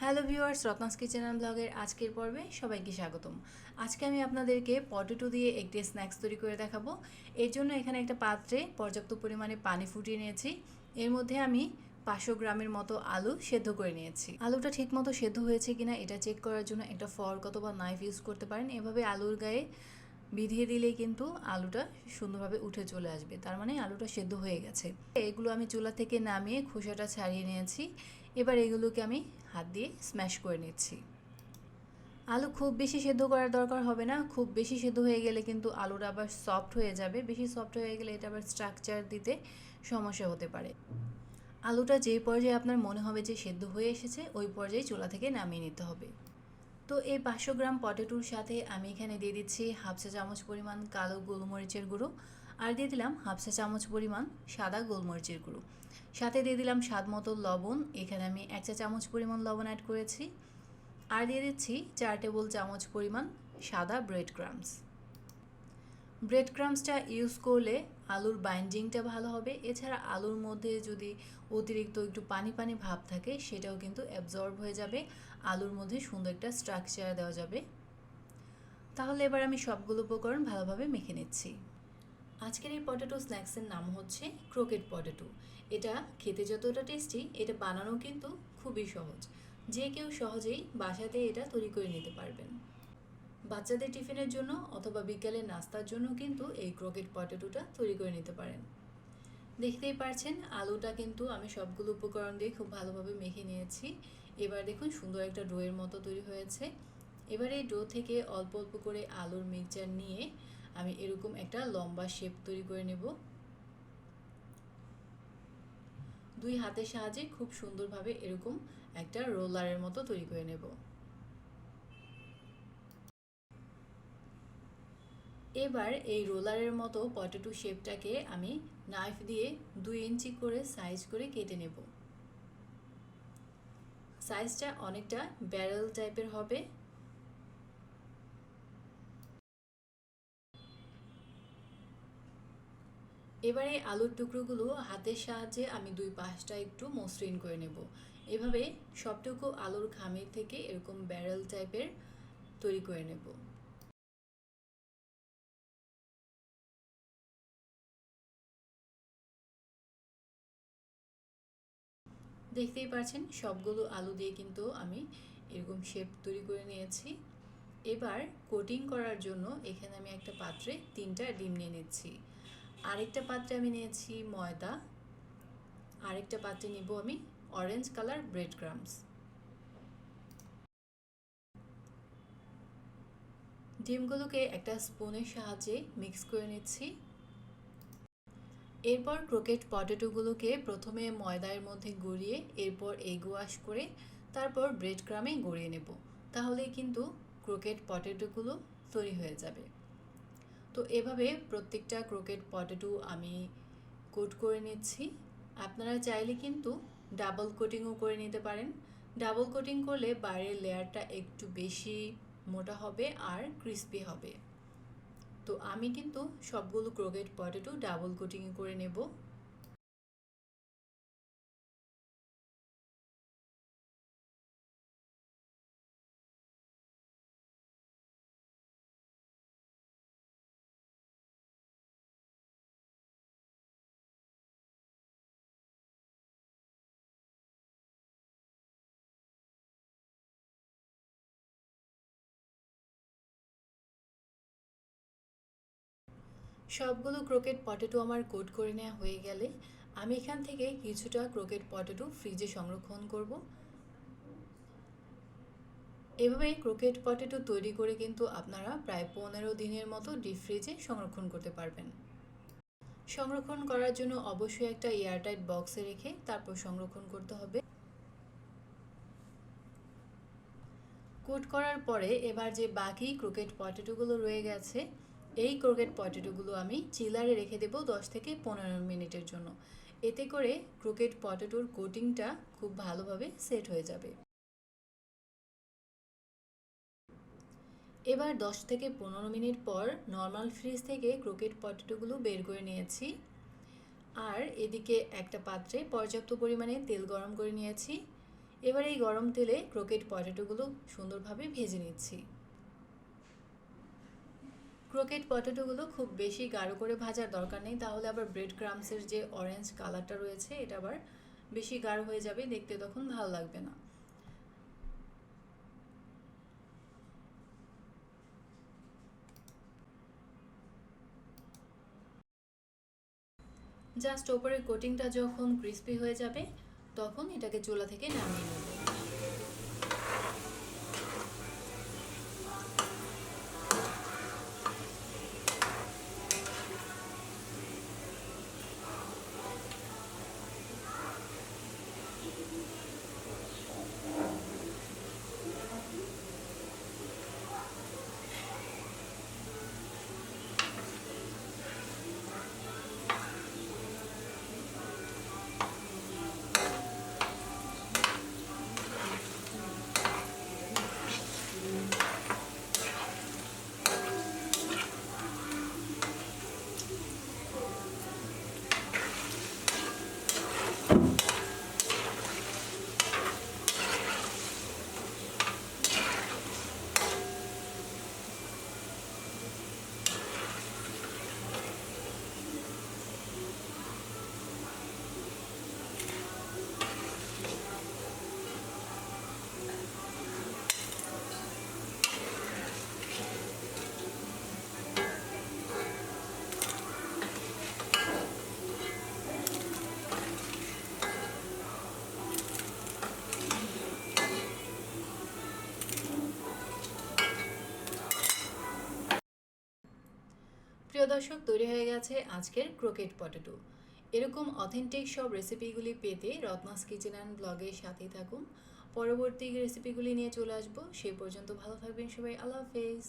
Hello viewers Ratna's kitchen ব্লগের আজকের পর্বে সবাইকে স্বাগতম। আজকে আমি আপনাদেরকে পটেটো দিয়ে একটি স্ন্যাক্স তৈরি করে দেখাবো। এর জন্য এখানে একটা পাত্রে পর্যাপ্ত পরিমাণে পানি ফুটিয়ে নিয়েছি। এর মধ্যে আমি পাঁচশো গ্রামের মতো আলু সেদ্ধ করে নিয়েছি। আলুটা ঠিকমতো সেদ্ধ হয়েছে কিনা এটা চেক করার জন্য একটা ফর্ক অথবা নাইফ ইউজ করতে পারেন। এভাবে আলুর গায়ে বিধিয়ে দিলেই কিন্তু আলুটা সুন্দরভাবে উঠে চলে আসবে। তার মানে আলুটা সেদ্ধ হয়ে গেছে। এগুলো আমি চুলা থেকে নামিয়ে খোসাটা ছাড়িয়ে নিয়েছি। এবার এগুলোকে আমি হাত দিয়ে স্ম্যাশ করে নিচ্ছি। আলু খুব বেশি সেদ্ধ করার দরকার হবে না। খুব বেশি সেদ্ধ হয়ে গেলে কিন্তু আলুটা আবার সফট হয়ে যাবে। বেশি সফট হয়ে গেলে এটা আবার স্ট্রাকচার দিতে সমস্যা হতে পারে। আলুটা যে পর্যায়ে আপনার মনে হবে যে সেদ্ধ হয়ে এসেছে, ওই পর্যায়ে চুলা থেকে নামিয়ে নিতে হবে। তো এই পাঁচশো গ্রাম পটেটোর সাথে আমি এখানে দিয়ে দিচ্ছি হাফ চা চামচ পরিমাণ কালো গোলমরিচের গুঁড়ো আর দিয়ে দিলাম হাফ চা চামচ পরিমাণ সাদা গোলমরিচের গুঁড়ো। সাথে দিয়ে দিলাম স্বাদ মতো লবণ, এখানে আমি এক চা চামচ পরিমাণ লবণ অ্যাড করেছি। আর দিয়ে দিচ্ছি চার টেবিল চামচ পরিমাণ সাদা ব্রেড ক্রামস ব্রেড ক্রামসটা ইউজ করলে আলুর বাইন্ডিংটা ভালো হবে। এছাড়া আলুর মধ্যে যদি অতিরিক্ত একটু পানি পানি ভাব থাকে, সেটাও কিন্তু অ্যাবজর্ব হয়ে যাবে। আলুর মধ্যে সুন্দর একটা স্ট্রাকচার দেওয়া যাবে। তাহলে এবার আমি সবগুলো উপকরণ ভালোভাবে মেখে নিচ্ছি। আজকের এই পটেটো স্ন্যাক্সের নাম হচ্ছে ক্রোকেট পটেটো এটা খেতে যতটা টেস্টি এটা বানানো কিন্তু খুবই সহজ। যে কেউ সহজেই বাসাতে এটা তৈরি করে নিতে পারবেন। বাচ্চাদের টিফিনের জন্য অথবা বিকেলে নাস্তার জন্য কিন্তু এই ক্রকেট পটেটোটা তৈরি করে নিতে পারেন। দেখতেই পারছেন, আলুটা কিন্তু আমি সবগুলো উপকরণ দিয়ে খুব ভালোভাবে মেখে নিয়েছি। এবার দেখুন, সুন্দর একটা ডোয়ের মতো তৈরি হয়েছে। এবার এই ডো থেকে অল্প অল্প করে আলুর মিক্সচার নিয়ে আমি এরকম একটা লম্বা শেপ তৈরি করে নেব। দুই হাতের সাহায্যে খুব সুন্দরভাবে এরকম একটা রোলারের মতো তৈরি করে নেব। এবার এই রোলারের মতো পটেটো শেপটাকে আমি নাইফ দিয়ে দুই ইঞ্চি করে সাইজ করে কেটে নেব। সাইজটা অনেকটা ব্যারেল টাইপের হবে। এবারে আলুর টুকরোগুলো হাতের সাহায্যে আমি দুই পাশটা একটু মসৃণ করে নেব। এভাবে সবটুকু আলুর খামির থেকে এরকম ব্যারেল টাইপের তৈরি করে নেব। দেখতেই পাচ্ছেন সবগুলো আলু দিয়ে কিন্তু আমি এরকম শেপ তৈরি করে নিয়েছি। এবার কোটিং করার জন্য এখানে আমি একটা পাত্রে তিনটা ডিম নিয়ে নিচ্ছি। আরেকটা পাত্রে আমি নিয়েছি ময়দা। আরেকটা পাত্রে নিব আমি অরেঞ্জ কালার ব্রেড ক্রামস ডিমগুলোকে একটা স্পুনের সাহায্যে মিক্স করে নিচ্ছি। এরপর ক্রোকেট পটেটোগুলোকে প্রথমে ময়দার মধ্যে গড়িয়ে এরপর এগ ওয়াশ করে তারপর ব্রেড ক্রামে গড়িয়ে নেব। তাহলে কিন্তু ক্রোকেট পটেটোগুলো তৈরি হয়ে যাবে। তো এভাবে প্রত্যেকটা ক্রোকেট পটেটো আমি কোট করে নিচ্ছি। আপনারা চাইলে কিন্তু ডাবল কোটিংও করে নিতে পারেন। ডাবল কোটিং করলে বাইরের লেয়ারটা একটু বেশি মোটা হবে আর ক্রিস্পি হবে। তো আমি কিন্তু সবগুলো ক্রোগেট পটেটো ডাবল কোটিং করে নেব। সবগুলো ক্রোকেট পটেটো আমার কোট করে নেওয়া হয়ে গেলে আমি এখান থেকে কিছুটা ক্রোকেট পটেটো ফ্রিজে সংরক্ষণ করব। এভাবে ক্রোকেট পটেটো তৈরি করে কিন্তু আপনারা প্রায় পনেরো দিনের মতো ডিপ ফ্রিজে সংরক্ষণ করতে পারবেন। সংরক্ষণ করার জন্য অবশ্যই একটা এয়ারটাইট বক্সে রেখে তারপর সংরক্ষণ করতে হবে। কোট করার পরে এবার যে বাকি ক্রোকেট পটেটোগুলো রয়ে গেছে এই ক্রোকেট পটেটোগুলো আমি চিলারে রেখে দেবো দশ থেকে পনেরো মিনিটের জন্য। এতে করে ক্রোকেট পটেটোর কোটিংটা খুব ভালোভাবে সেট হয়ে যাবে। এবার দশ থেকে পনেরো মিনিট পর নর্মাল ফ্রিজ থেকে ক্রোকেট পটেটোগুলো বের করে নিয়েছি। আর এদিকে একটা পাত্রে পর্যাপ্ত পরিমাণে তেল গরম করে নিয়েছি। এবার এই গরম তেলে ক্রোকেট পটেটোগুলো সুন্দরভাবে ভেজে নিচ্ছি। ক্রোকেট পটেটোগুলো খুব বেশি গাঢ় করে ভাজার দরকার নেই। তাহলে আবার ব্রেড ক্রামসের যে অরেঞ্জ কালারটা রয়েছে, এটা আবার বেশি গাঢ় হয়ে যাবে, দেখতে তখন ভালো লাগবে না। জাস্ট ওপরের কোটিংটা যখন ক্রিস্পি হয়ে যাবে, তখন এটাকে চুলা থেকে নামিয়ে নেব। দর্শক তৈরি হয়ে গেছে আজকের ক্রোকেট পটেটো এরকম অথেন্টিক সব রেসিপিগুলি পেতে রত্নাস কিচেন অ্যান্ড ব্লগের সাথেই থাকুন। পরবর্তী রেসিপিগুলি নিয়ে চলে আসব। সেই পর্যন্ত ভালো থাকবেন সবাই। আল্লাহ হাফেজ।